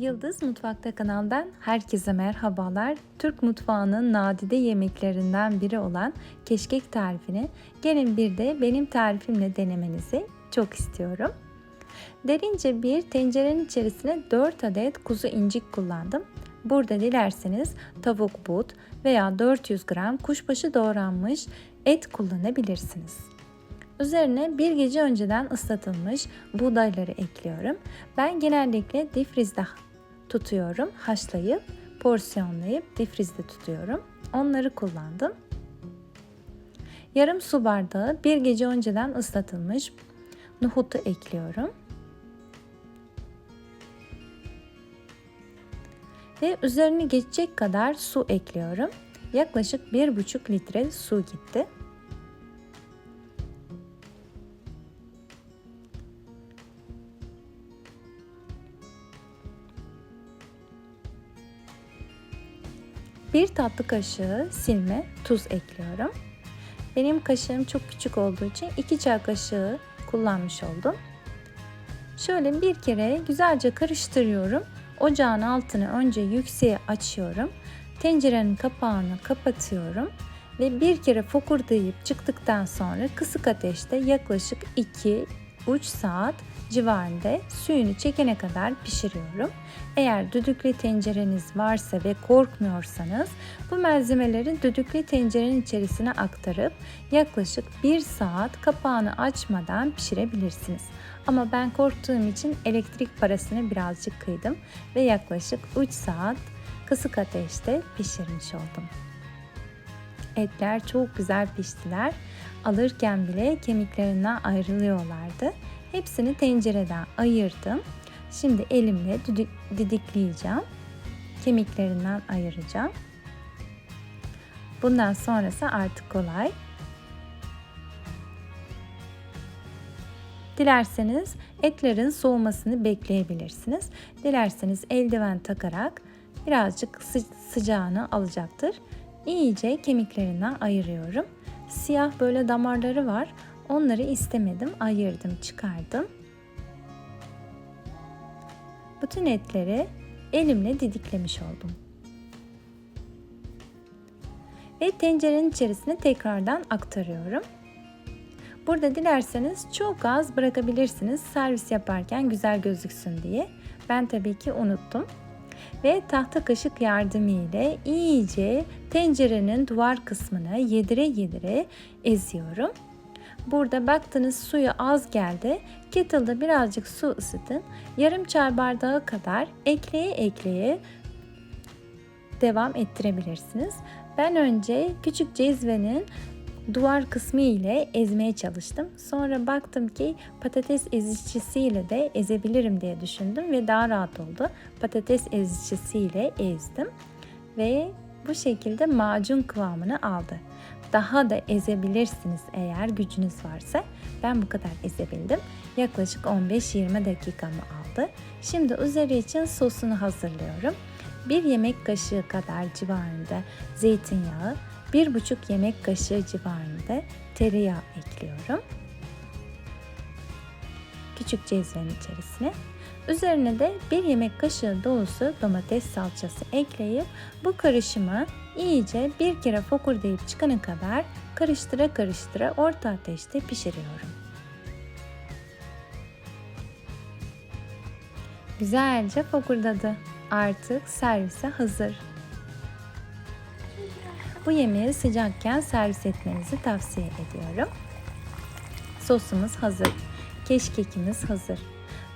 Yıldız Mutfakta kanaldan herkese merhabalar. Türk mutfağının nadide yemeklerinden biri olan keşkek tarifini gelin bir de benim tarifimle denemenizi çok istiyorum. Derince bir tencerenin içerisine 4 adet kuzu incik kullandım. Burada dilerseniz tavuk but veya 400 gram kuşbaşı doğranmış et kullanabilirsiniz. Üzerine bir gece önceden ıslatılmış buğdayları ekliyorum. Ben genellikle difrizde tutuyorum, haşlayıp porsiyonlayıp difrizde tutuyorum. Onları kullandım. Yarım su bardağı bir gece önceden ıslatılmış nohutu ekliyorum. Ve üzerine geçecek kadar su ekliyorum. Yaklaşık 1,5 litre su gitti. Bir tatlı kaşığı silme tuz ekliyorum. Benim kaşığım çok küçük olduğu için 2 çay kaşığı kullanmış oldum. Şöyle bir kere güzelce karıştırıyorum. Ocağın altını önce yükseğe açıyorum. Tencerenin kapağını kapatıyorum ve bir kere fokurdayıp çıktıktan sonra kısık ateşte yaklaşık 2 3 saat civarında suyunu çekene kadar pişiriyorum. Eğer düdüklü tencereniz varsa ve korkmuyorsanız bu malzemeleri düdüklü tencerenin içerisine aktarıp yaklaşık 1 saat kapağını açmadan pişirebilirsiniz. Ama ben korktuğum için elektrik parasını birazcık kıydım ve yaklaşık 3 saat kısık ateşte pişirmiş oldum. Etler çok güzel piştiler. Alırken bile kemiklerinden ayrılıyorlardı. Hepsini tencereden ayırdım. Şimdi elimle didikleyeceğim. Kemiklerinden ayıracağım. Bundan sonrası artık kolay. Dilerseniz etlerin soğumasını bekleyebilirsiniz. Dilerseniz eldiven takarak birazcık sıcağını alacaktır. İyice kemiklerinden ayırıyorum. Siyah böyle damarları var. Onları istemedim, ayırdım, çıkardım. Bütün etleri elimle didiklemiş oldum. Ve tencerenin içerisine tekrardan aktarıyorum. Burada dilerseniz çok az bırakabilirsiniz servis yaparken güzel gözüksün diye. Ben tabii ki unuttum. Ve tahta kaşık yardımıyla iyice tencerenin duvar kısmını yedire yedire eziyorum. Burada baktınız suyu az geldi. Kettle'da birazcık su ısıtın. Yarım çay bardağı kadar ekleye ekleye devam ettirebilirsiniz. Ben önce küçük cezvenin duvar kısmı ile ezmeye çalıştım. Sonra baktım ki patates ezicisiyle de ezebilirim diye düşündüm ve daha rahat oldu. Patates ezicisiyle ezdim ve bu şekilde macun kıvamını aldı. Daha da ezebilirsiniz eğer gücünüz varsa. Ben bu kadar ezebildim. Yaklaşık 15-20 dakikamı aldı. Şimdi üzeri için sosunu hazırlıyorum. 1 yemek kaşığı kadar civarında zeytinyağı, 1,5 yemek kaşığı civarında tereyağı ekliyorum. Küçük cezvenin içerisine. Üzerine de 1 yemek kaşığı dolusu domates salçası ekleyip bu karışımı iyice bir kere fokurdayıp çıkana kadar karıştıra karıştıra orta ateşte pişiriyorum. Güzelce fokurdadı. Artık servise hazır. Bu yemeği sıcakken servis etmenizi tavsiye ediyorum. Sosumuz hazır. Keşkekimiz hazır.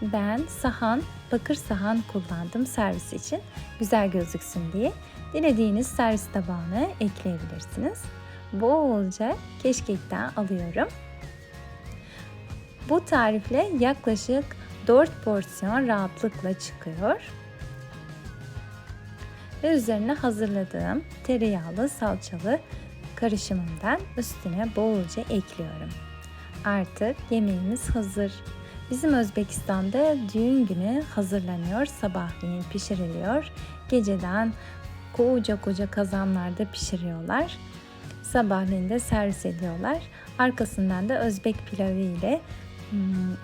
Ben sahan, bakır sahan kullandım servis için. Güzel gözüksün diye. Dilediğiniz servis tabağına ekleyebilirsiniz. Bolca keşkekten alıyorum. Bu tarifle yaklaşık 4 porsiyon rahatlıkla çıkıyor ve üzerine hazırladığım tereyağlı salçalı karışımımdan üstüne bolca ekliyorum. Artık yemeğimiz hazır. Bizim Özbekistan'da düğün günü hazırlanıyor, sabahleyin pişiriliyor. Geceden koca koca kazanlarda pişiriyorlar. Sabahleyin de servis ediyorlar. Arkasından da Özbek pilavı ile hmm,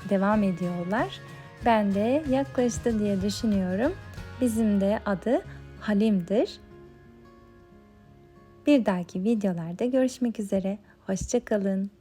devam ediyorlar. Ben de yaklaştı diye düşünüyorum Bizim de adı Halim'dir. Bir dahaki videolarda görüşmek üzere. Hoşçakalın.